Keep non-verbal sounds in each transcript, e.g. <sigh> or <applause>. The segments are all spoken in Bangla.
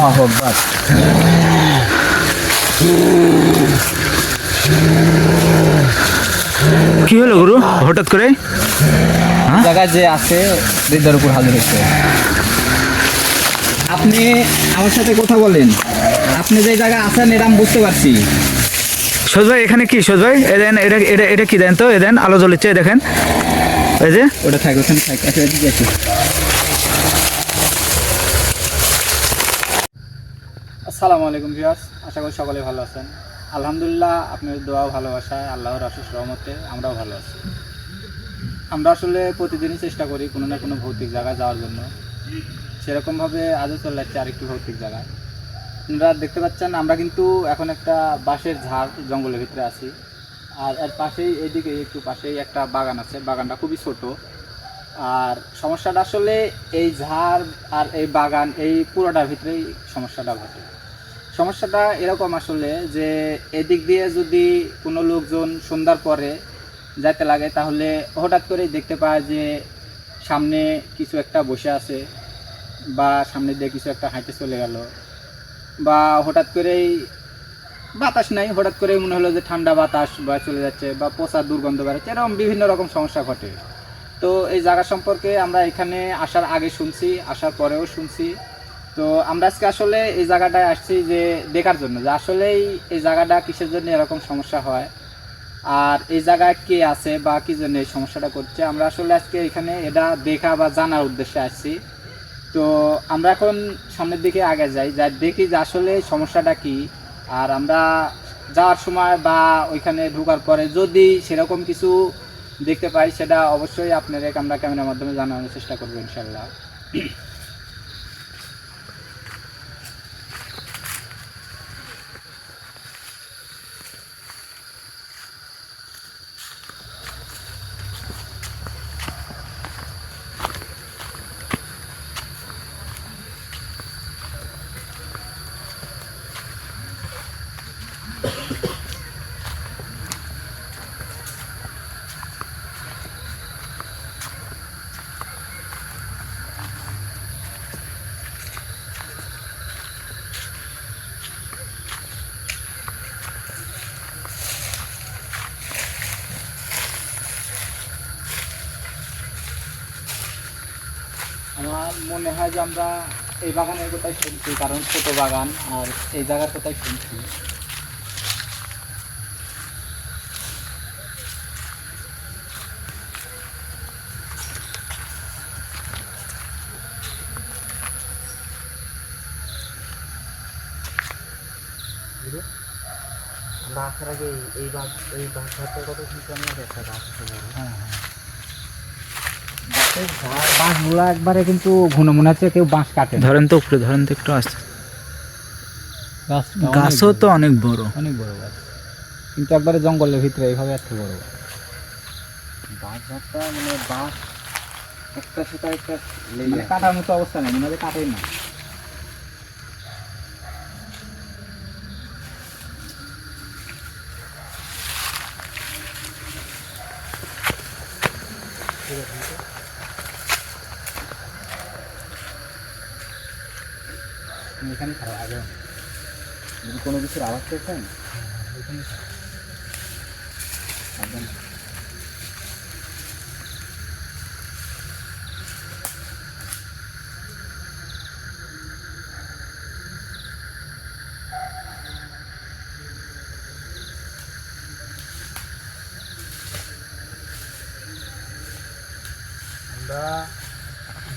আল্লাহ আকবার। কি হলো গুরু? হঠাৎ করে? জায়গা যে আছে হৃদয়ের উপর হাজির হচ্ছে আপনি আমার সাথে কথা বলেন। আপনি যে জায়গা আছেন এটা আমি বুঝতে পারছি। সোজ ভাই এখানে কি সোজ ভাই? এ দেন এটা এটা এটা কি দেন তো? এ দেন আলো জ্বলিচ্ছে এই দেখেন। এই যে? ওটা থাক ওখানে থাক আচ্ছা এদিকে আসি আসসালামু আলাইকুম ভিউয়ার্স, আশা করি সকলে ভালো আছেন। আলহামদুলিল্লাহ, আপনার দোয়া ভালোবাসায়, আল্লাহর আশিস রহমতে আমরাও ভালো আছি। আমরা আসলে প্রতিদিনই চেষ্টা করি কোনো না কোনো ভৌতিক জায়গায় যাওয়ার জন্য। সেরকমভাবে আজও চলে যাচ্ছে আরেকটি ভৌতিক জায়গায়। আপনারা দেখতে পাচ্ছেন, আমরা কিন্তু এখন একটা বাঁশের ঝাড় জঙ্গলের ভিতরে আছি। আর এর পাশেই এদিকে একটু পাশেই একটা বাগান আছে। বাগানটা খুবই ছোট। আর সমস্যাটা আসলে এই ঝাড় আর এই বাগান, এই পুরোটার ভিতরেই সমস্যাটা ঘটে। সমস্যাটা এরকম আসলে যে এদিক দিয়ে যদি কোনো লোকজন সন্ধ্যার পরে যাইতে লাগে, তাহলে হঠাৎ করেই দেখতে পায় যে সামনে কিছু একটা বসে আছে বা সামনে দিয়ে কিছু একটা হাঁটে চলে গেল বা হঠাৎ করেই বাতাস নাই, হঠাৎ করেই মনে হলো যে ঠান্ডা বাতাস বা চলে যাচ্ছে বা পচা দুর্গন্ধ বেরোচ্ছে, এরকম বিভিন্ন রকম সমস্যা ঘটে। তো এই জায়গা সম্পর্কে আমরা এখানে আসার আগে শুনছি, আসার পরেও শুনছি। তো আমরা আজকে আসলে এই জায়গাটায় আসছি যে দেখার জন্য, যে আসলেই এই জায়গাটা কিসের জন্য এরকম সমস্যা হয়, আর এই জায়গায় কে আছে বা কী জন্য এই সমস্যাটা করছে, আমরা আসলে আজকে এখানে এটা দেখা বা জানার উদ্দেশ্যে আসছি। তো আমরা এখন সামনের দিকে আগে যাই, যা দেখি যে আসলে সমস্যাটা কি, আর আমরা যাওয়ার সময় বা ওইখানে ঢোকার পরে যদি সেরকম কিছু দেখতে পাই, সেটা অবশ্যই আপনাদের আমরা ক্যামেরার মাধ্যমে জানানোর চেষ্টা করব ইনশাল্লাহ আমার মনে হয় যে আমরা এই বাগানের কোথায় শুনছি কারণ ছোট বাগান আর এই জায়গার কোথায় শুনছি। আমরা আসার আগে এই বাঘ এই বাঘটার কথা শুনছি আমরা একটা আছে হ্যাঁ হ্যাঁ। বাঁশগুলো একবারে কিন্তু ঘন মনে হচ্ছে কেউ বাঁশ কাটে ধরেন তো উপরে ধরেন তো একটু আসতে। গাছও তো অনেক বড়। অনেক বড় গাছ। কিন্তু একবারে জঙ্গলের ভিতরে এইভাবে এত বড়। গাছ। গাছটা মানে বাঘ একটা সেটা একটা মানে। কাটার মতো অবস্থা নেই মনে হয় কাটেই না। এখানে খাও আগে যদি কোনো কিছুর আওয়াজ পেয়েছেন একদম আমরা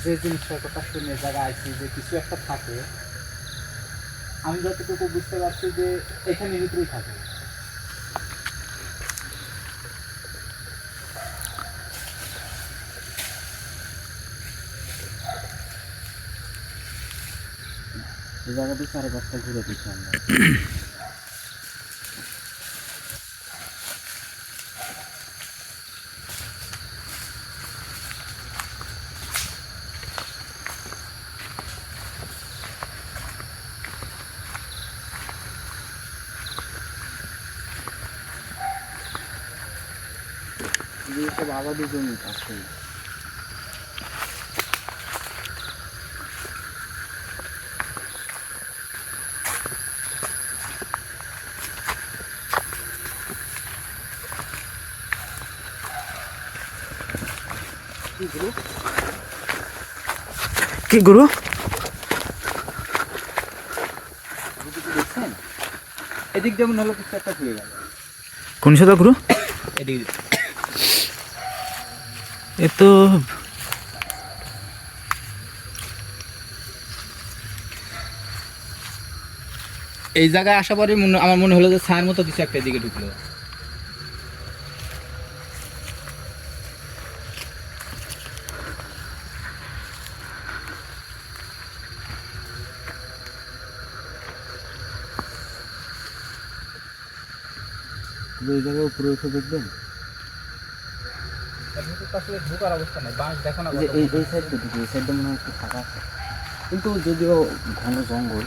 যে জিনিসটার কথা শুনে জায়গায় আছি যে কিছু একটা থাকে আমি যতটুকু বুঝতে পারছি যে এখানে ভিতরেই থাকে। এই জায়গাটি সাড়ে পাঁচটা ঘুরে দিচ্ছি আমরা। <coughs> সব আবাদি জমি আছে কি গুরু? এদিক যেমন হলো কিছু একটা খুলে গেল। কোন সাথে গুরু? এদিক এ তো এই জায়গায় আসা পরে মনে আমার মনে হলো যে ছায়ের মতো কিছু একটা এদিকে ঢুকলো। এই জায়গায় উপরে উঠে দেখবেন? আসলে ঢোকার অবস্থা নেই বাঁশ দেখো না যে এই এই সাইডটা দিকে এই সাইডটা মনে হয় একটু ফাঁকা। কিন্তু যদিও ঘন জঙ্গল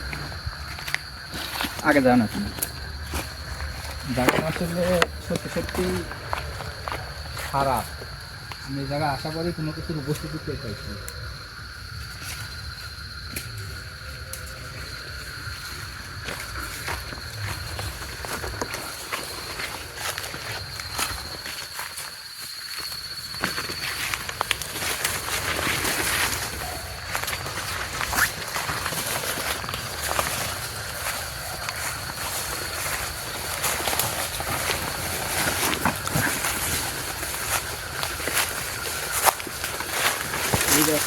আগে যান না। তুমি আসলে সত্যি সত্যি খারাপ। আমি এই জায়গায় আশা করি কোনো কিছুর উপস্থিতি পেয়ে পাইছি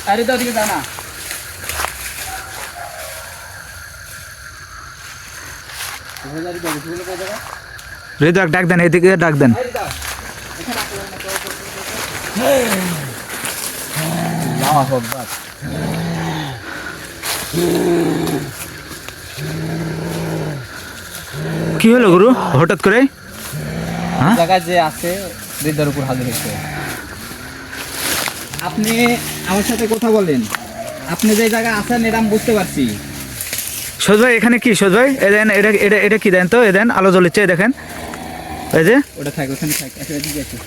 আরে তো ওদিকে যাও না। হৃদয় ডাক দেন এদিকে ডাক দেন। কি হলো গুরু? হঠাৎ করে? হ্যাঁ? জায়গায় যে আছে হৃদয়ের উপর হাজির হচ্ছে আপনি আমার সাথে কথা বলেন। আপনি যে জায়গায় আছেন এটা আমি বুঝতে পারছি। সজ ভাই এখানে কি সজ ভাই? এ দেন এটা এটা এটা কি দেন তো? এ দেন আলো জ্বলিচ্ছে দেখেন। এই যে। ওটা থাক ওখানে থাক একটা এদিকে আছে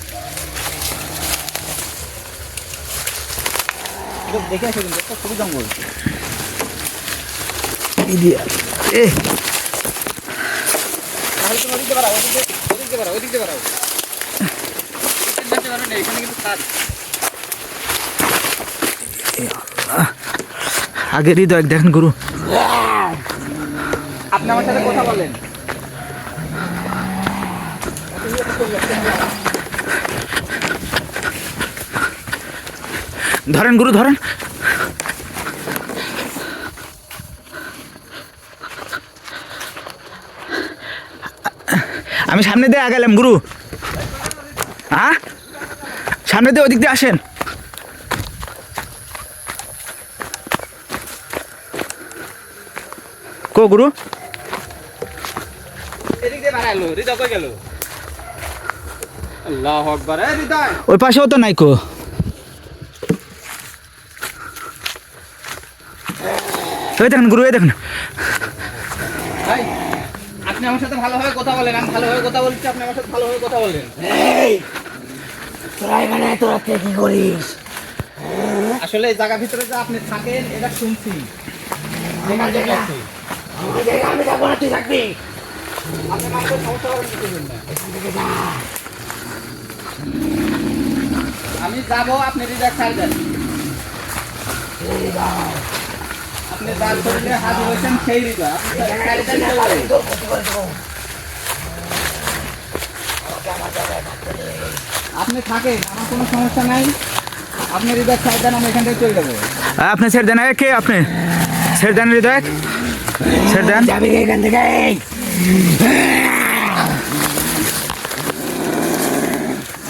দেখে আসে কিন্তু একটা খুবই জঙ্গল। এ ওদিকে বাড়াও ওদিকে ওদিকে বাড়াও ওদিকে বাড়াও। এখানে কিন্তু কাজ আগে হৃদয় দেখেন গুরু। আপনি আমার সাথে কথা বলেন। ধরেন গুরু ধরেন। আমি সামনে দিয়ে আগালাম গুরু। হ্যাঁ সামনে দিয়ে ওদিক দিয়ে আসেন কো গুরু এদিক দিয়ে বাড়াইলো হৃদয় কই গেল আল্লাহ আকবার এ হৃদয়! ওই পাশেও তো নাই কো। ওই দেখেন গুরু এই দেখেন। আপনি আমার সাথে ভালোভাবে কথা বলেন আমি ভালোভাবে কথা বলছি আপনি আমার সাথে ভালোভাবে কথা বলেন। তোরা এখানে এত রাত্রে কি করিস? আসলে এই জায়গার ভিতরে যে আপনি থাকেন এটা শুনছি। আমার জায়গা জায়গা আমি যাব না তুই থাকবি আপনি মানুষের সমস্যা করার কিছু করবেন না। আমি যাব আপনি রিজার্ভ ছাড় দেন। আপনি যার শরীরে হাজির হয়েছেন সেই হৃদয় আপনি ছাড় দেন চলে যাবেন। তোর ক্ষতি করে দেবো আপনি থাকেন আমার কোনো সমস্যা নাই। আপনি রিজার্ভ ছাড় দেন আমি এখান থেকে চলে যাব। আপনি ছেড়ে দেন এ, কে আপনি? ছেড়ে দেন হৃদয়। ছেড়ে দেন যাবি এখান থেকে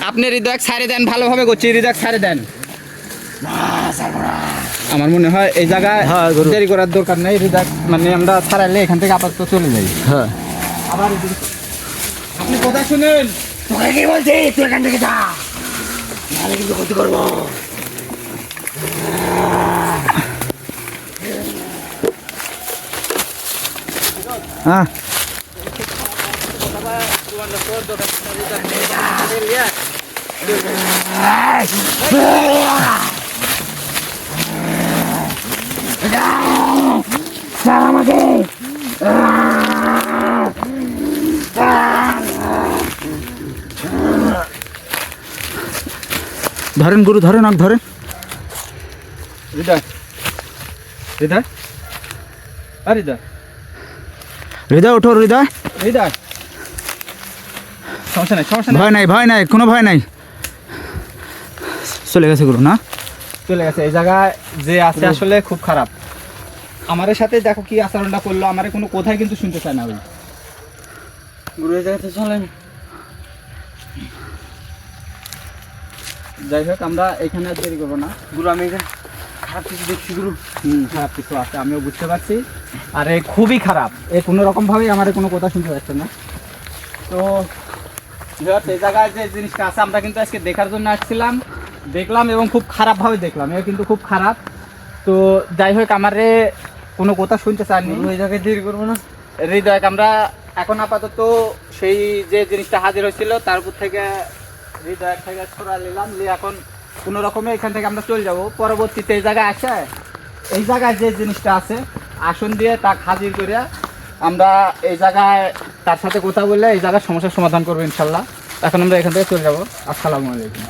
আপনি হৃদয় ছাড়ে দেন ভালোভাবে করছি হৃদয় ছাড়ে দেন। আমার মনে হয় এই জায়গায় হ্যাঁ। দেরি করার দরকার নেই হৃদয় মানে আমরা ছাড়াইলে এখান থেকে আপাতত চলে যাই। হ্যাঁ। আবার আপনি কথা শুনেন। তোকে কি বলছি? তুই এখান থেকে যা। নাহলে কিন্তু ক্ষতি করব। হ্যাঁ ছাড় আমাকে ধরেন গুরু ধরেন আগ ধরেন। হৃদয়। হৃদয়? হৃদয়। হৃদয় ওঠো হৃদয়। হৃদয়। সমস্যা নাই সমস্যা ভয় নাই ভয় নাই কোনো ভয় নাই। চলে গেছে গুরু না? চলে গেছে এই জায়গায় যে আছে আসলে খুব খারাপ। আমাদের সাথে দেখো কি আচরণটা করল আমার কোনো কোথায় কিন্তু শুনতে চায় না ওই গুরু এই জায়গাতে চলেন। যাই হোক আমরা এখানে আর দেরি করব না। গুরু আমি এখানে খারাপ কিছু দেখছি গুরু? হুম খারাপ কিছু আছে আমিও বুঝতে পারছি। আর এ খুবই খারাপ। এ কোনো রকম ভাবেই আমার কোনো কথা শুনতে পাচ্ছে না। তো এই জায়গায় যে জিনিসটা আছে আমরা কিন্তু আজকে দেখার জন্য আসছিলাম। দেখলাম এবং খুব খারাপভাবে দেখলাম। এ কিন্তু খুব খারাপ। তো যাই হোক আমারে কোনো কথা শুনতে চাননি। ওই জায়গায় দেরি করব না। হৃদয় আমরা এখন আপাতত সেই যে জিনিসটা হাজির হয়েছিল তার উপর থেকে হৃদয় থেকে ছড়া নিলাম। নিয়ে এখন কোনো রকমে এখান থেকে আমরা চলে যাব। পরবর্তীতে এই জায়গায় আসে এই জায়গায় যে জিনিসটা আছে, আসন দিয়ে তা হাজির করে আমরা এই জায়গায় তার সাথে কথা বললে এই জায়গার সমস্যার সমাধান করব ইনশাল্লাহ। এখন আমরা এখান থেকে চলে যাব। আসসালামু আলাইকুম।